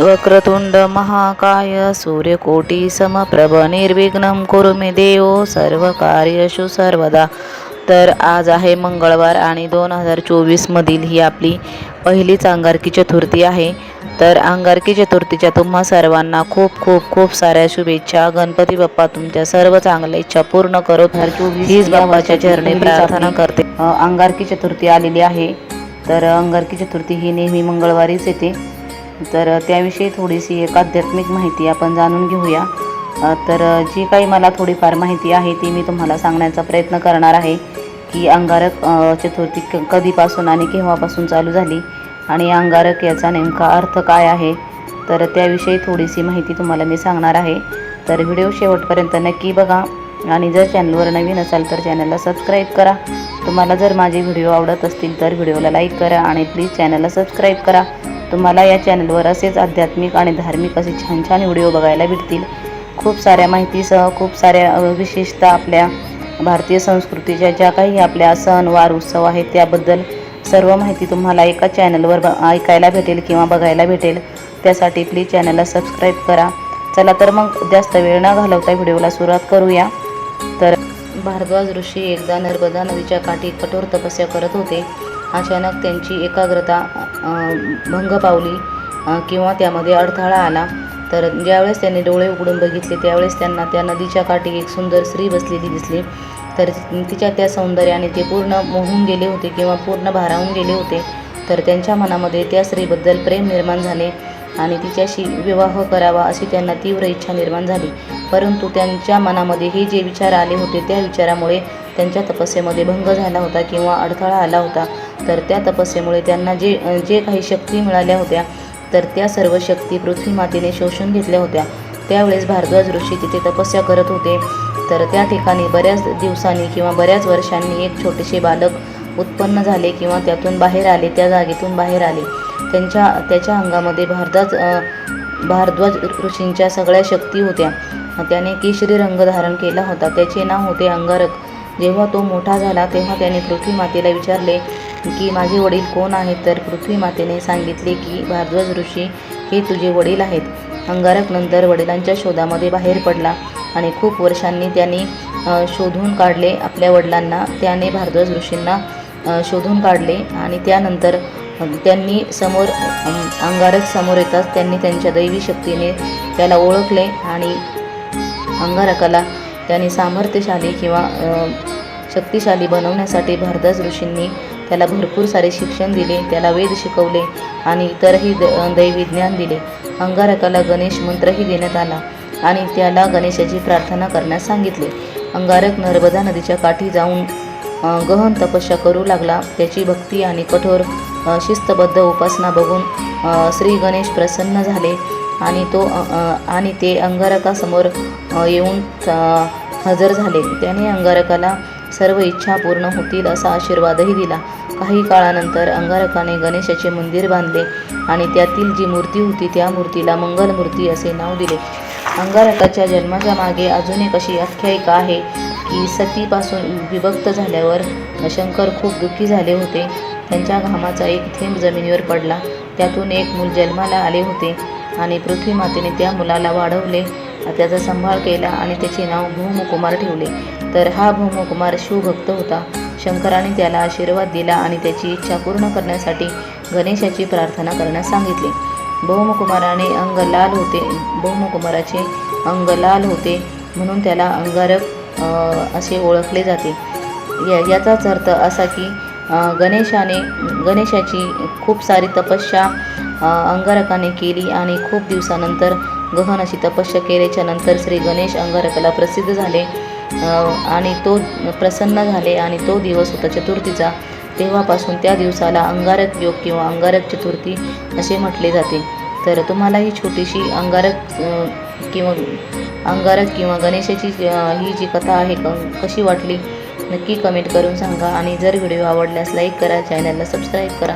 वक्रतुंड महाकाय सूर्यकोटी समप्रभ निर्विघ्न कुरु मे देव सर्व कार्यशु सर्वदा. तर आज आहे मंगळवार आणि दोन हजार चोवीसमधील ही आपली पहिलीच अंगारकी चतुर्थी आहे. तर अंगारकी चतुर्थीच्या तुम्हा सर्वांना खूप खूप खूप साऱ्या शुभेच्छा. गणपती बाप्पा तुमच्या सर्व चांगल्या इच्छा पूर्ण करो हीच बाबाच्या चरणी प्रार्थना करते. अंगारकी चतुर्थी आलेली आहे. तर अंगारकी चतुर्थी ही नेहमी मंगळवारीच येते. तर त्याविषयी थोडीशी एक आध्यात्मिक माहिती आपण जाणून घेऊया. तर जी काही मला थोडीफार माहिती आहे ती मी तुम्हाला सांगण्याचा प्रयत्न करणार आहे की अंगारक चतुर्थी क- कधीपासून आणि केव्हापासून चालू झाली आणि अंगारक याचा नेमका अर्थ काय आहे? तर त्याविषयी थोडीशी माहिती तुम्हाला मी सांगणार आहे. तर व्हिडिओ शेवटपर्यंत नक्की बघा आणि जर चॅनलवर नवीन असाल तर चॅनलला सबस्क्राईब करा. तुम्हाला जर माझे व्हिडिओ आवडत असतील तर व्हिडिओला लाईक करा आणि प्लीज चॅनलला सबस्क्राईब करा. तुम्हाला या चॅनलवर असेच आध्यात्मिक आणि धार्मिक असे छान छान व्हिडिओ बघायला भेटतील. खूप साऱ्या माहितीसह खूप साऱ्या विशेषतः आपल्या भारतीय संस्कृतीच्या ज्या काही आपल्या सणवार उत्सव आहेत त्याबद्दल सर्व माहिती तुम्हाला एका चॅनलवर ब- ऐकायला भेटेल किंवा बघायला भेटेल. त्यासाठी प्लीज चॅनलला सबस्क्राईब करा. चला तर मग जास्त वेळ न घालवता व्हिडिओला सुरुवात करूया. तर भारद्वाज ऋषी एकदा नर्मदा नदीच्या काठी कठोर तपस्या करत होते. अचानक त्यांची एकाग्रता भंग पावली किंवा त्यामध्ये अडथळा आला. तर ज्यावेळेस त्यांनी डोळे उघडून बघितले त्यावेळेस त्यांना त्या नदीच्या काठी एक सुंदर स्त्री बसलेली दिसली. तर तिच्या त्या सौंदर्याने ते पूर्ण मोहून गेले होते किंवा पूर्ण भारावून गेले होते. तर त्यांच्या मनामध्ये त्या स्त्रीबद्दल प्रेम निर्माण झाले आणि तिच्याशी विवाह करावा अशी त्यांना तीव्र इच्छा निर्माण झाली. परंतु त्यांच्या मनामध्ये हे जे विचार आले होते त्या विचारामुळे त्यांच्या तपस्येमध्ये भंग झाला होता किंवा अडथळा आला होता. तर त्या तपस्येमुळे त्यांना जे जे काही शक्ती मिळाल्या होत्या तर त्या सर्व शक्ती पृथ्वी मातेने शोषून घेतल्या होत्या. त्यावेळेस भारद्वाज ऋषी तिथे तपस्या करत होते. तर त्या ठिकाणी बऱ्याच दिवसांनी किंवा बऱ्याच वर्षांनी एक छोटेसे बालक उत्पन्न झाले किंवा त्यातून बाहेर आले त्या जागेतून बाहेर आले. त्यांच्या त्याच्या अंगामध्ये भारद्वाज भारद्वाज ऋषींच्या सगळ्या शक्ती होत्या. त्याने केशरी रंग धारण केला होता. त्याचे नाव होते अंगारक. जेव्हा तो मोठा झाला तेव्हा त्याने पृथ्वी मातेला विचारले की माझे वडील कोण आहेत तर पृथ्वी मातेने सांगितले की भारद्वाज ऋषी हे तुझे वडील आहेत. अंगारक नंतर वडिलांच्या शोधामध्ये बाहेर पडला आणि खूप वर्षांनी त्यांनी शोधून काढले आपल्या वडिलांना. त्याने भारद्वाज ऋषींना शोधून काढले आणि त्यानंतर त्यांनी समोर अंगारक समोर येताच त्यांनी त्यांच्या दैवी शक्तीने त्याला ओळखले आणि अंगारकाला त्यांनी सामर्थ्यशाली किंवा शक्तिशाली बनवण्यासाठी भारद्वाज ऋषींनी त्याला भरपूर सारे शिक्षण दिले त्याला वेद शिकवले आणि इतरही द दैवी ज्ञान दिले. अंगारकाला गणेश मंत्रही देण्यात आला आणि त्याला गणेशाची प्रार्थना करण्यास सांगितले. अंगारक नर्मदा नदीच्या काठी जाऊन गहन तपस्या करू लागला. त्याची भक्ती आणि कठोर शिस्तबद्ध उपासना बघून श्री गणेश प्रसन्न झाले आणि तो आणि ते अंगारकासमोर येऊन हजर झाले. त्याने अंगारकाला सर्व इच्छा पूर्ण होतील असा आशीर्वादही दिला. काही काळानंतर अंगारकाने गणेशाचे मंदिर बांधले आणि त्यातील जी मूर्ती होती त्या मूर्तीला मंगलमूर्ती असे नाव दिले. अंगारकाच्या जन्माच्या मागे अजून एक अशी आख्यायिका आहे की सतीपासून विभक्त झाल्यावर शंकर खूप दुःखी झाले होते. त्यांच्या घामाचा एक थेंब जमिनीवर पडला. त्यातून एक मूल जन्माला आले होते आणि पृथ्वी मातेने त्या मुलाला वाढवले. त्याचा सांभाळ केला आणि त्याचे नाव भूमकुमार ठेवले. तर हा भूमकुमार शिवभक्त होता. शंकराने त्याला आशीर्वाद दिला आणि त्याची इच्छा पूर्ण करण्यासाठी गणेशाची प्रार्थना करण्यास सांगितले. भौमकुमाराने अंग लाल होते. भौमकुमाराचे अंग लाल होते म्हणून त्याला अंगारक असे ओळखले जाते. या याचाच अर्थ असा की गणेशाने गणेशाची खूप सारी तपस्या अंगारकाने केली आणि खूप दिवसानंतर गहन अशी तपस्या केल्याच्यानंतर श्री गणेश अंगारकाला प्रसिद्ध झाले. आणि तो प्रसन्न झाले आणि तो दिवस होता चतुर्थीचा. तेव्हापासून त्या दिवसाला अंगारक योग किंवा अंगारक चतुर्थी असे म्हटले जाते. तर तुम्हाला ही छोटीशी अंगारक किंवा अंगारक किंवा गणेशाची ही जी कथा आहे क कशी वाटली नक्की कमेंट करून सांगा. आणि जर व्हिडिओ आवडल्यास लाईक करा चॅनलला सबस्क्राईब करा.